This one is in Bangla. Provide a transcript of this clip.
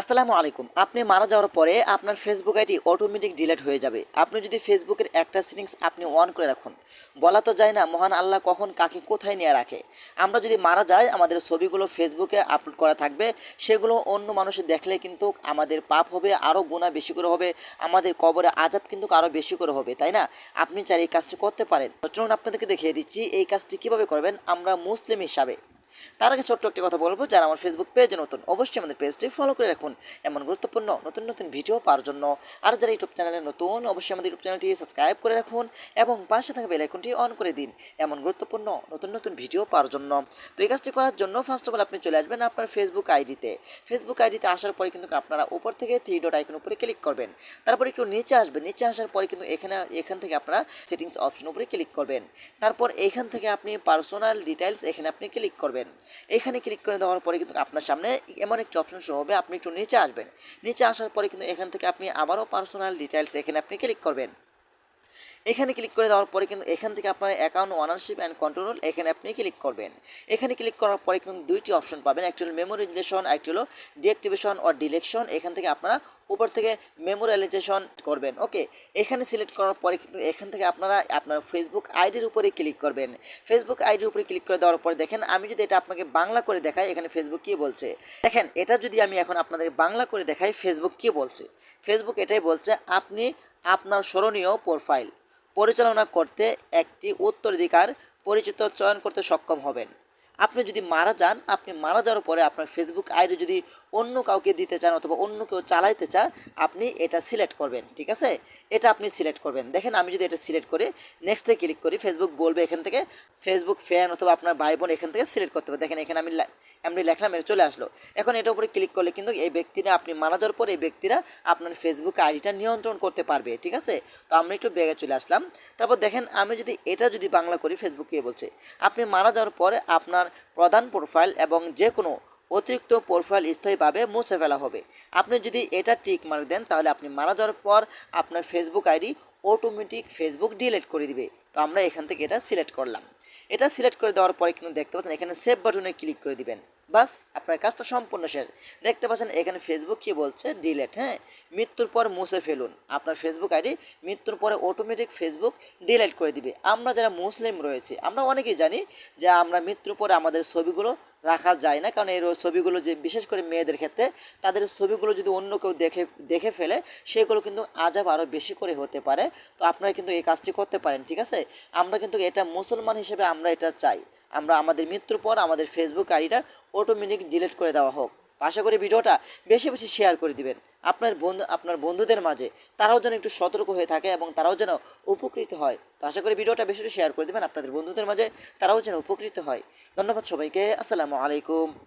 আসসালামু আলাইকুম। আপনি মারা যাওয়ার পরে আপনার ফেসবুক আইডি অটোমেটিক ডিলিট হয়ে যাবে। আপনি যদি ফেসবুকের একটা সেটিংস আপনি অন করে রাখুন। বলা তো যায় না, মহান আল্লাহ কখন কাকে কোথায় নিয়ে রাখে। আমরা যদি মারা যাই, আমাদের ছবিগুলো ফেসবুকে আপলোড করা থাকবে। সেগুলো অন্য মানুষ দেখলে কিন্তু আমাদের পাপ হবে আরও গুণা বেশি করে হবে, আমাদের কবরে আজাব কিন্তু আরও বেশি করে হবে, তাই না? আপনি চাই এই কাজটি করতে পারেন। চলুন আপনাদেরকে দেখিয়ে দিচ্ছি এই কাজটি কীভাবে করবেন। আমরা মুসলিম হিসাবে তার আগে ছোট্ট একটি কথা বলব, যারা আমার ফেসবুক পেজে নতুন, অবশ্যই আমাদের পেজটি ফলো করে রাখুন। এমন গুরুত্বপূর্ণ, নতুন নতুন ভিডিও পাওয়ার জন্য। আর যারা ইউটিউব চ্যানেলে নতুন, অবশ্যই আমাদের ইউটিউব চ্যানেলটি সাবস্ক্রাইব করে রাখুন এবং পাশে থাকা বেল আইকনটি অন করে দিন। এমন গুরুত্বপূর্ণ, নতুন নতুন ভিডিও পাওয়ার জন্য। তো এই কাজটি করার জন্য ফার্স্ট অফ অল আপনি চলে আসবেন আপনার ফেসবুক আইডিতে ফেসবুক আইডিতে আসার পরে কিন্তু আপনারা উপর থেকে থ্রি ডট আইকন উপরে ক্লিক করবেন। তারপর একটু নিচে আসবেন, নিচে আসার পরে কিন্তু এখানে, এখান থেকে আপনারা সেটিংস অপশন উপরে ক্লিক করবেন। তারপর এখান থেকে আপনি পার্সোনাল ডিটেলস এখানে আপনি ক্লিক করবেন। এখানে ক্লিক করে দেওয়ার পরে কিন্তু আপনার সামনে এমন একটি অপশন শো হবে, আপনি একটু নিচে আসবেন। নিচে আসার পরে কিন্তু এখান থেকে আপনি আবারও পার্সোনাল ডিটেলস এখানে আপনি ক্লিক করবেন। এখানে ক্লিক করে দেওয়ার পরে কিন্তু এখান থেকে আপনার অ্যাকাউন্ট ওনারশিপ অ্যান্ড কন্ট্রোল এখানে আপনি ক্লিক করবেন। এখানে ক্লিক করার পরে কিন্তু দুইটি অপশন পাবেন, একটি হলো মেমোরিজেশন একটি হলো ডিঅ্যাক্টিভেশন ও ডিলেকশন এখান থেকে আপনারা উপর থেকে মেমোরিয়ালাইজেশন করবেন ওকে এখানে সিলেক্ট করার পরে কিন্তু এখান থেকে আপনারা আপনার ফেসবুক আইডির উপরে ক্লিক করবেন। ফেসবুক আইডির উপরে ক্লিক করে দেওয়ার পরে দেখেন, আমি যদি এটা আপনাকে বাংলা করে দেখাই, এখানে ফেসবুক কী বলছে? দেখেন, এটা যদি আমি এখন আপনাদের বাংলা করে দেখাই ফেসবুক কী বলছে? ফেসবুক এটাই বলছে, আপনি আপনার স্মরণীয় প্রোফাইল পরিচালনা করতে একটি উত্তরাধিকার পরিচিত চয়ন করতে সক্ষম হবেন। আপনি যদি মারা যান, আপনি মারা যাওয়ার পরে আপনার ফেসবুক আইডি যদি অন্য কাউকে দিতে চান অথবা অন্য কেউ চালাইতে চান আপনি এটা সিলেক্ট করবেন, ঠিক আছে? এটা আপনি সিলেক্ট করবেন। দেখেন, আমি যদি এটা সিলেক্ট করে নেক্সটে ক্লিক করি ফেসবুক বলবে এখান থেকে ফেসবুক ফ্যান অথবা আপনার ভাই বোন এখান থেকে সিলেক্ট করতে হবে। দেখেন, এখানে আমি এমনি লেখলাম এটা চলে আসলো। এখন এটার উপরে ক্লিক করলে কিন্তু এই ব্যক্তিরা, আপনি মারা যাওয়ার পর এই ব্যক্তিরা আপনার ফেসবুক আইডিটা নিয়ন্ত্রণ করতে পারবে, ঠিক আছে? তো আমরা একটু বেগে চলে আসলাম। তারপর দেখেন, আমি যদি এটা যদি বাংলা করি ফেসবুকে বলছে, আপনি মারা যাওয়ার পরে আপনার প্রধান প্রোফাইল এবং যে কোনো অতিরিক্ত প্রোফাইল স্থায়ীভাবে মুছে ফেলা হবে। আপনি যদি এটা টিক মার্ক দেন, তাহলে আপনি মারা যাওয়ার পর আপনার Facebook ID automatic Facebook delete করে দিবে। তো আমরা এখান থেকে এটা সিলেক্ট করলাম। এটা সিলেক্ট করে দেওয়ার পরে কিন্তু দেখতে পাচ্ছেন, এখানে সেভ বাটনে ক্লিক করে দিবেন। বাস, আপনার কাজটা সম্পূর্ণ শেষ। দেখতে পাচ্ছেন, এখানে ফেসবুক কি বলছে? ডিলেট হ্যাঁ? মৃত্যুর পর মুছে ফেলুন। আপনার ফেসবুক আইডি মৃত্যুর পরে অটোমেটিক ফেসবুক ডিলেট করে দিবে। আমরা যারা মুসলিম রয়েছে, আমরা অনেকেই জানি যে আমরা মৃত্যুর পরে আমাদের ছবিগুলো রাখা যায় না। কারণ এই ছবিগুলো যে বিশেষ করে মেয়েদের ক্ষেত্রে, তাদের ছবিগুলো যদি অন্য কেউ দেখে দেখে ফেলে, সেগুলো কিন্তু আজাব আরও বেশি করে হতে পারে। তো আপনারা কিন্তু এই কাজটি করতে পারেন, ঠিক আছে? আমরা কিন্তু এটা মুসলমান হিসেবে আমরা এটা চাই। আমরা আমাদের মৃত্যুর পর আমাদের ফেসবুক আইডিটা অটোমেটিক ডিলিট করে দেওয়া হোক। আশা করি ভিডিওটা বেশি বেশি শেয়ার করে দিবেন। আপনার বন্ধু, আপনার বন্ধুদের মাঝে তারাও যেন একটু সতর্ক হয়ে থাকে এবং তারাও যেন উপকৃত হয়। তো আশা করি ভিডিওটা বেশি বেশি শেয়ার করে দেবেন। আপনাদের বন্ধুদের মাঝে তারাও যেন উপকৃত হয়। ধন্যবাদ সবাইকে। আসসালামু আলাইকুম।